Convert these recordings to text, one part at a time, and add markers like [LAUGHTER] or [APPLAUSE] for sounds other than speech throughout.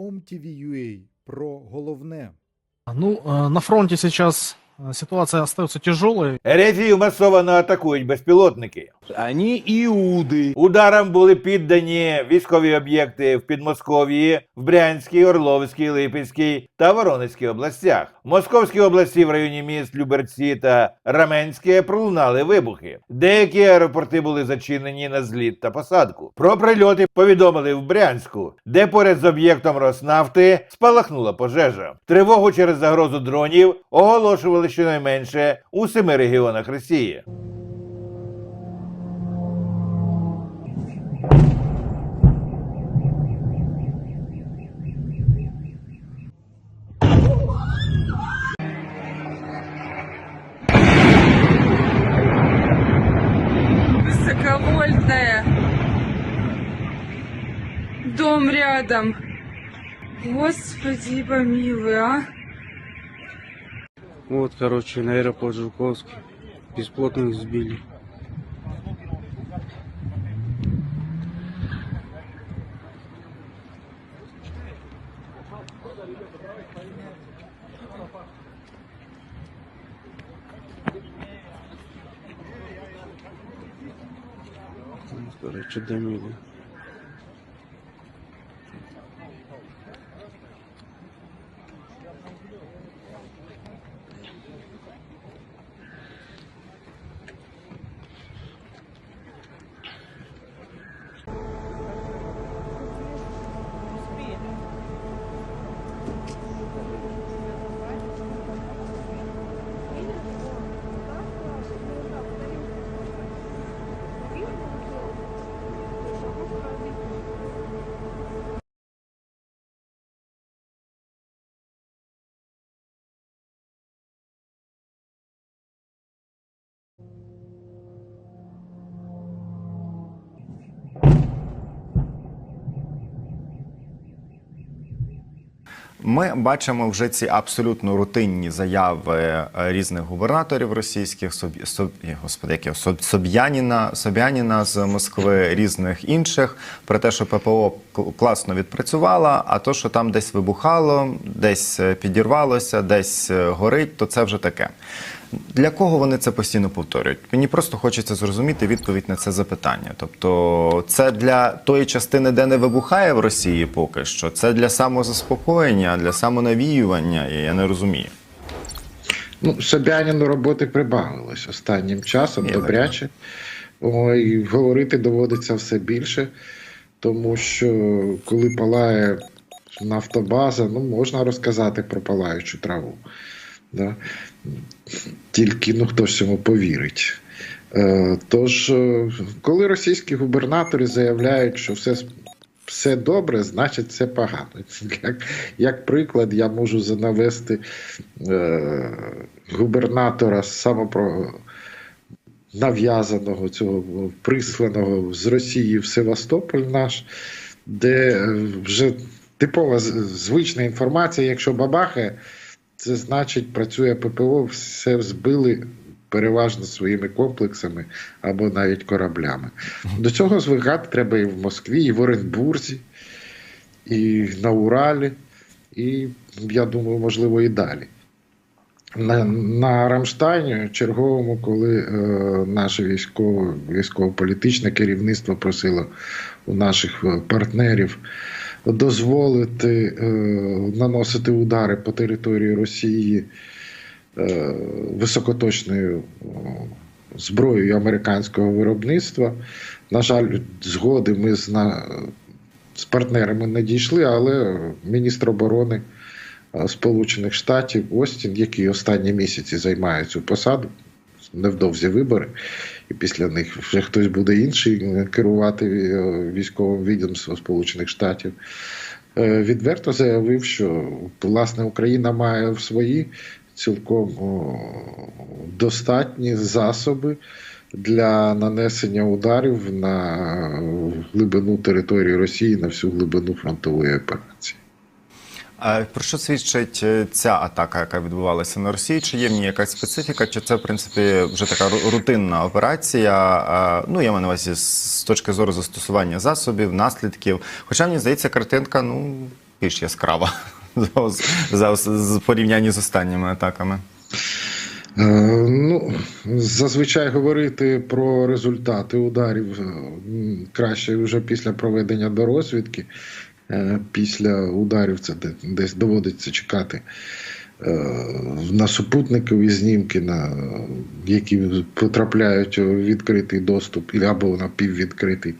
OMTV.ua про головне. Ну, э, на фронте сейчас э, ситуация остается тяжелой. Ерефію масово атакують безпілотники. Они иуды. Ударам були піддані військові об'єкти в Підмосков'ї, в Брянській, Орловській, Липецькій та Воронезькій областях. В Московській області в районі міст Люберці та Раменське пролунали вибухи. Деякі аеропорти були зачинені на зліт та посадку. Про прильоти повідомили в Брянську, де поряд з об'єктом Роснафти спалахнула пожежа. Тривогу через загрозу дронів оголошували щонайменше у семи регіонах Росії. Дом рядом. Господи, помилуй, а. Вот, короче, на аэропорт Жуковский. Бесплотных сбили. Короче, домили. Ми бачимо вже ці абсолютно рутинні заяви е, різних губернаторів російських, соб... Соб... господи, як його, Соб... Соб'яніна, Соб'яніна з Москви, різних інших про те, що ППО класно відпрацювала, а то, що там десь вибухало, десь е, підірвалося, десь е, горить, то це вже таке. Для кого вони це постійно повторюють? Мені просто хочеться зрозуміти відповідь на це запитання. Тобто, це для тої частини, де не вибухає в Росії поки що, це для самозаспокоєння, для самонавіювання, я не розумію. Ну, Собяніну роботи прибавилось останнім часом, Є добряче. Ой, говорити доводиться все більше, тому що коли палає нафтобаза, ну можна розказати про палаючу траву. Да? Тільки ну, хто ж цьому повірить. Е, тож, е, коли російські губернатори заявляють, що все, все добре, значить все погано. [LAUGHS] Як, як приклад, я можу занавести е, губернатора самопро нав'язаного цього присланого з Росії в Севастополь наш, де е, вже типова звична інформація, якщо бабахає, це значить працює ППО, все збили переважно своїми комплексами або навіть кораблями. До цього звикати треба і в Москві, і в Оренбурзі, і на Уралі, і я думаю, можливо, і далі. На, на Рамштайні черговому, коли е, наше військово, військово-політичне керівництво просило у наших е, партнерів дозволити е, наносити удари по території Росії е, високоточною е, зброєю американського виробництва. На жаль, згоди ми з, на, з партнерами не дійшли, але міністр оборони е, Сполучених Штатів Остін, який останні місяці займає цю посаду, невдовзі вибори, і після них вже хтось буде інший керувати е, військовим відомством Сполучених Штатів. е, Відверто заявив, що власне Україна має свої цілком достатні засоби для нанесення ударів на глибину території Росії на всю глибину фронтової операції. А про що свідчить е, ця атака, яка відбувалася на Росії? Чи є в ній якась специфіка, чи це в принципі вже така рутинна операція? Ну я маю на увазі з точки зору застосування засобів, наслідків. Хоча мені здається, картинка ну більш яскрава [LAUGHS] за, порівнянні з останніми атаками. Е, Ну, зазвичай говорити про результати ударів е, краще вже після проведення дорозвідки. Е, Після ударів це десь доводиться чекати е, на супутникові знімки, на які потрапляють у відкритий доступ або напіввідкритий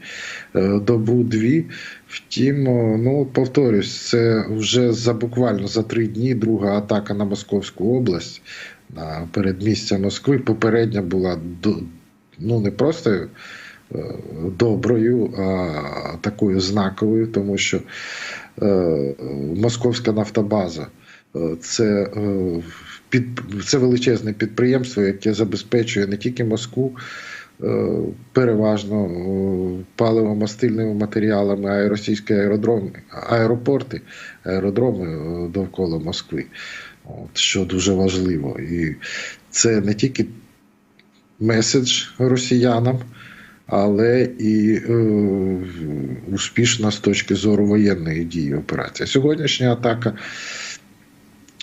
е, добу-дві. Втім, ну повторюсь, це вже за буквально за три дні друга атака на Московську область на передмістя Москви. Попередня була ну не просто доброю, а такою знаковою, тому що е, Московська нафтобаза е, це, е, під, це величезне підприємство, яке забезпечує не тільки Москву. Переважно паливо-мастильними матеріалами, а й російські аеродроми, аеропорти, аеродроми довкола Москви. От, що дуже важливо. І це не тільки меседж росіянам, але і е, успішна з точки зору воєнної дії операція. Сьогоднішня атака.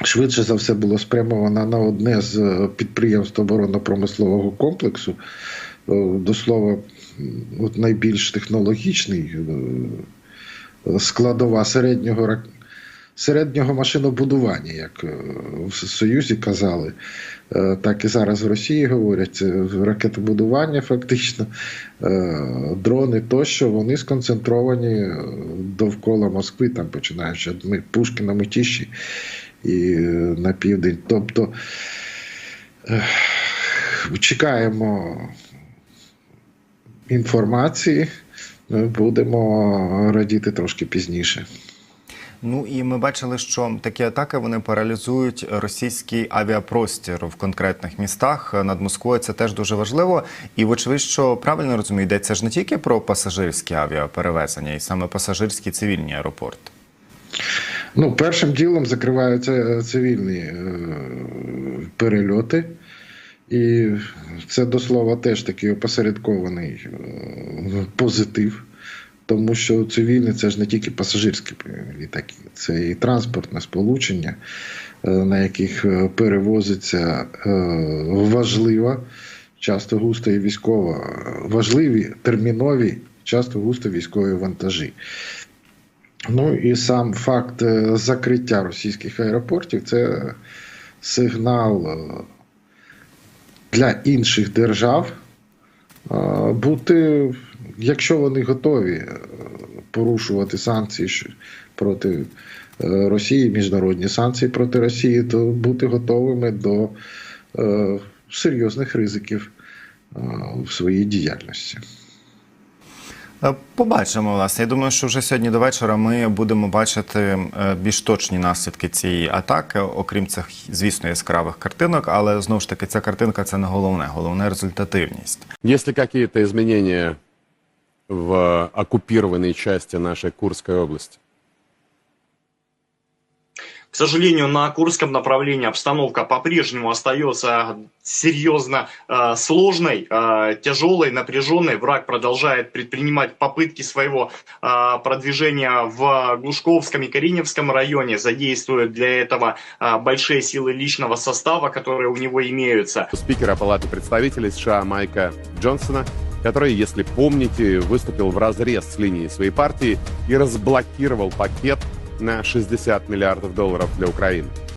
Швидше за все було спрямована на одне з е, підприємств оборонно-промислового комплексу. Е, До слова, от найбільш технологічний е, складова середнього середнього машинобудування, як е, в Союзі казали, е, так і зараз в Росії говорять. Ракетобудування, фактично, е, дрони тощо, вони сконцентровані довкола Москви, там починаючи від Ми- Пушкіна, Митіші і на південь. Тобто чекаємо інформації, будемо радіти трошки пізніше. Ну і ми бачили, що такі атаки вони паралізують російський авіапростір в конкретних містах над Москвою. Це теж дуже важливо. І вочевидь, що правильно розумію, йдеться ж не тільки про пасажирські авіаперевезення, і саме пасажирські цивільні аеропорти. Ну, першим ділом закриваються е, цивільні е, перельоти. І це до слова теж такий опосередкований е, позитив, тому що цивільні це ж не тільки пасажирські літаки, це і транспортне сполучення, е, на яких е, перевозиться е, важлива, часто густо і військова, важливі, термінові, часто густо військові вантажі. Ну і сам факт закриття російських аеропортів це сигнал для інших держав бути, якщо вони готові е, порушувати санкції проти е, Росії, міжнародні санкції проти Росії, то бути готовими до е, серйозних ризиків в своїй діяльності. Побачимо, власне. Я думаю, що вже сьогодні до вечора ми будемо бачити більш точні наслідки цієї атаки, окрім цих, звісно, яскравих картинок. Але знову ж таки, ця картинка це не головне, головне результативність. Ли какие-то изменения в оккупированной части нашей Курской области? К сожалению, на Курском направлении обстановка по-прежнему остается серьезно э, сложной, э, тяжелой, напряженной. Враг продолжает предпринимать попытки своего э, продвижения в Глушковском и Кариневском районе, задействует для этого э, большие силы личного состава, которые у него имеются. Спикера Палаты представителей США Майка Джонсона, который, если помните, выступил в разрез с линией своей партии и разблокировал пакет на 60 миллиардов долларов для Украины.